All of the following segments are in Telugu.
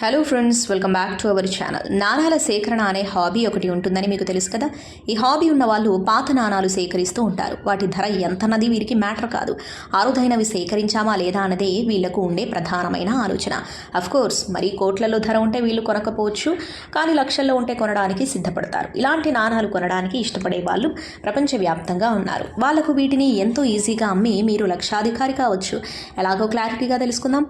Hello friends welcome back to our channel నాణాల సేకరణ అనే హాబీ ఒకటి ఉంటుందని మీకు తెలుసు కదా? ఈ హాబీ ఉన్న వాళ్ళు పాత నాణాలు సేకరిస్తూ ఉంటారు. వాటి ధర ఎంతన్నది వీరికి మ్యాటర్ కాదు. అరుదైనవి సేకరించామా లేదా అన్నదే వీళ్ళకు ఉండే ప్రధానమైన ఆలోచన. కోర్స్ మరి కోట్లలో ధర ఉంటే వీళ్ళు కొనకపోవచ్చు కానీ లక్షల్లో ఉంటే కొనడానికి సిద్ధపడతారు. ఇలాంటి నాణాలు కొనడానికి ఇష్టపడే వాళ్ళు ప్రపంచవ్యాప్తంగా ఉన్నారు. వాళ్ళకు వీటిని ఎంతో ఈజీగా అమ్మి మీరు లక్షాధికారి కావచ్చు. ఎలాగో క్లారిటీగా తెలుసుకుందాం.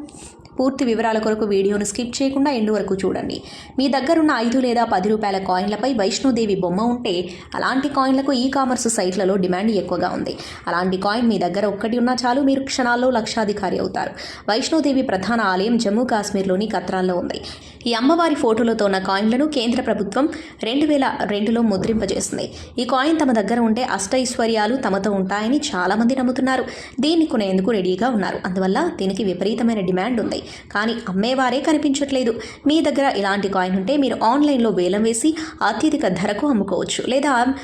పూర్తి వివరాల కొరకు వీడియోను స్కిప్ చేయకుండా ఎండు వరకు చూడండి. మీ దగ్గరున్న ఐదు లేదా పది రూపాయల కాయిన్లపై వైష్ణోదేవి బొమ్మ ఉంటే అలాంటి కాయిన్లకు ఈ కామర్స్ సైట్లలో డిమాండ్ ఎక్కువగా ఉంది. అలాంటి కాయిన్ మీ దగ్గర ఒక్కటి ఉన్నా చాలు మీరు క్షణాల్లో లక్షాధికారి అవుతారు. వైష్ణోదేవి ప్రధాన ఆలయం జమ్మూ కాశ్మీర్లోని కత్రాల్లో ఉంది. ఈ అమ్మవారి ఫోటోలతో ఉన్న కాయిన్లను కేంద్ర ప్రభుత్వం రెండు వేల రెండులో ముద్రింపజేసింది. ఈ కాయిన్ తమ దగ్గర ఉంటే అష్టైశ్వర్యాలు తమతో ఉంటాయని చాలామంది నమ్ముతున్నారు. దీన్ని కొనేందుకు రెడీగా ఉన్నారు. అందువల్ల దీనికి విపరీతమైన డిమాండ్ ఉంది. కానీ అమ్మేవారే కనిపించట్లేదు. మీ దగ్గర ఇలాంటి కాయిన్ ఉంటే మీరు ఆన్లైన్లో వేలం వేసి అత్యధిక ధరకు అమ్ముకోవచ్చు లేదా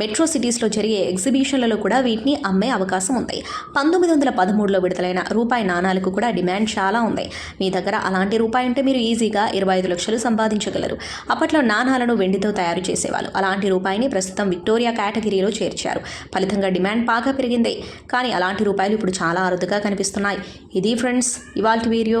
మెట్రో సిటీస్లో జరిగే ఎగ్జిబిషన్లలో కూడా వీటిని అమ్మే అవకాశం ఉంది. పంతొమ్మిది వందల పదమూడులో విడుదలైన రూపాయి నాణాలకు కూడా డిమాండ్ చాలా ఉంది. మీ దగ్గర అలాంటి రూపాయి ఉంటే మీరు ఈజీగా ఇరవై ఐదు లక్షలు సంపాదించగలరు. అప్పట్లో నాణాలను వెండితో తయారు చేసేవాళ్ళు. అలాంటి రూపాయిని ప్రస్తుతం విక్టోరియా కేటగిరీలో చేర్చారు. ఫలితంగా డిమాండ్ బాగా పెరిగింది. కానీ అలాంటి రూపాయలు ఇప్పుడు చాలా అరుదుగా కనిపిస్తున్నాయి. ఇది ఫ్రెండ్స్ ఇవాళ వీడియో.